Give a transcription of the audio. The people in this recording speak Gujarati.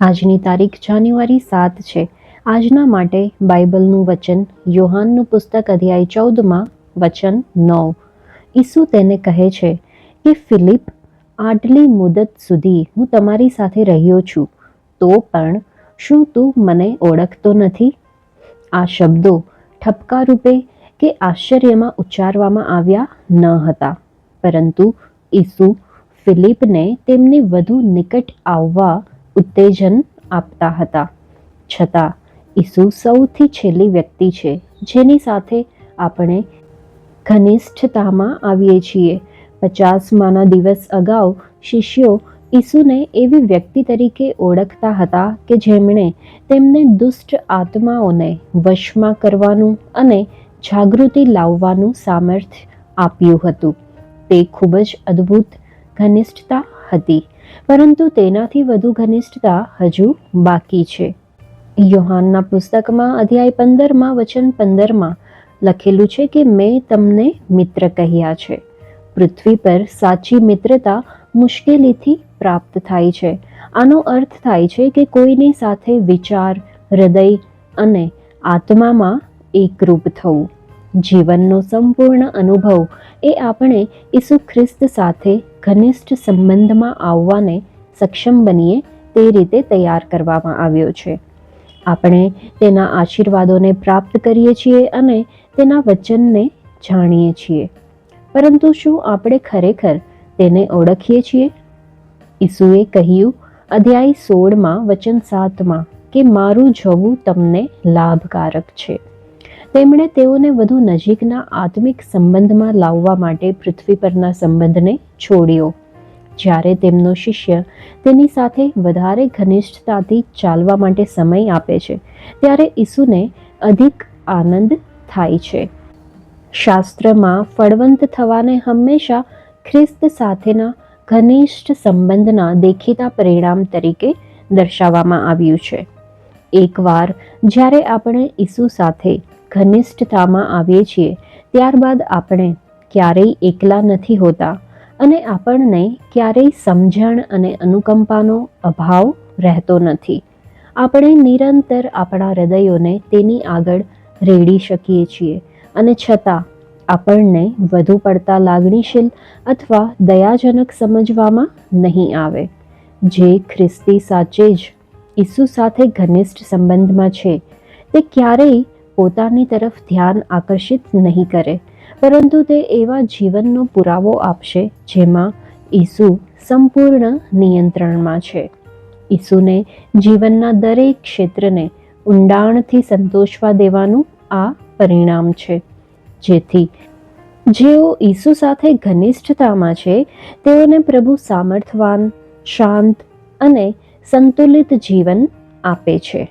આજની તારીખ જાન્યુઆરી સાત છે. આજના માટે બાઇબલનું વચન, યોહાનનું પુસ્તક અધ્યાય ચૌદમાં વચન નવ. ઈસુ તેને કહે છે, કે ફિલિપ, આટલી મુદત સુધી હું તમારી સાથે રહ્યો છું, તો પણ શું તું મને ઓળખતો નથી? આ શબ્દો ઠપકા રૂપે કે આશ્ચર્યમાં ઉચ્ચારવામાં આવ્યા ન હતા. પરંતુ ઈસુ ફિલિપને તેમની વધુ નિકટ આવવા ઉત્તેજન આપતા હતા. છતાં, ઈસુ સૌથી છેલ્લી વ્યક્તિ છે, જેની સાથે આપણે ઘનિષ્ઠતામાં આવીએ છીએ. પચાસમાના દિવસ અગાઉ શિષ્યો ઈસુને એવી વ્યક્તિ તરીકે ઓળખતા હતા કે જેમણે તેમને દુષ્ટ આત્માઓને વશમાં કરવાનું અને જાગૃતિ લાવવાનું સામર્થ્ય આપ્યું હતું. તે ખૂબ જ અદ્ભુત ઘનિષ્ઠતા હતી. પરંતુ તેનાથી વધુ ઘનિષ્ઠતા હજુ બાકી છે. યોહાનના પુસ્તકમાં અધ્યાય પંદરમાં વચન પંદરમાં લખેલું છે કે મેં તમને મિત્ર કહ્યા છે. પૃથ્વી પર સાચી મિત્રતા મુશ્કેલીથી પ્રાપ્ત થાય છે. આનો અર્થ થાય છે કે કોઈની સાથે વિચાર, હૃદય અને આત્મામાં એકરૂપ થવું. જીવનનો સંપૂર્ણ અનુભવ એ આપણે ઈસુ ખ્રિસ્ત સાથે ઘનિષ્ઠ સંબંધમાં આવવાને સક્ષમ બનીએ તે રીતે તૈયાર કરવામાં આવ્યો છે. આપણે તેના આશીર્વાદોને પ્રાપ્ત કરીએ છીએ અને તેના વચનને જાણીએ છીએ. પરંતુ શું આપણે ખરેખર તેને ઓળખીએ છીએ? ઈસુએ કહ્યું, અધ્યાય સોળમાં વચન સાતમાં કે મારું જવું તમને લાભકારક છે. તેમણે તેઓને વધુ નજીકના આત્મિક સંબંધમાં લાવવા માટે પૃથ્વી પરના સંબંધને છોડ્યો. જ્યારે તેમનો શિષ્ય તેની સાથે વધારે ઘનિષ્ઠતાથી ચાલવા માટે સમય આપે છે, ત્યારે ઈસુને અધિક આનંદ થાય છે. શાસ્ત્રમાં ફળવંત થવાને હંમેશા ખ્રિસ્ત સાથેના ઘનિષ્ઠ સંબંધના દેખીતા પરિણામ તરીકે દર્શાવવામાં આવ્યું છે. એકવાર જ્યારે આપણે ઈસુ સાથે ઘનિષ્ઠતામાં આવીએ છીએ, ત્યારબાદ આપણે ક્યારેય એકલા નથી હોતા અને આપણને ક્યારેય સમજણ અને અનુકંપાનો અભાવ રહેતો નથી. આપણે નિરંતર આપણા હૃદયોને તેની આગળ રેડી શકીએ છીએ અને છતાં આપણને વધુ પડતા લાગણીશીલ અથવા દયાજનક સમજવામાં નહીં આવે. જે ખ્રિસ્તી સાચે જ ઈસુ સાથે ઘનિષ્ઠ સંબંધમાં છે, તે ક્યારેય પોતાની તરફ ધ્યાન આકર્ષિત નહીં કરે, પરંતુ તે એવા જીવનનો પુરાવો આપશે જેમાં ઈસુ સંપૂર્ણ નિયંત્રણમાં છે. ઈસુને જીવનના દરેક ક્ષેત્રને ઊંડાણથી સંતોષવા દેવાનું આ પરિણામ છે. જેથી જેઓ ઈસુ સાથે ઘનિષ્ઠતામાં છે, તેઓને પ્રભુ સામર્થવાન શાંત અને સંતુલિત જીવન આપે છે.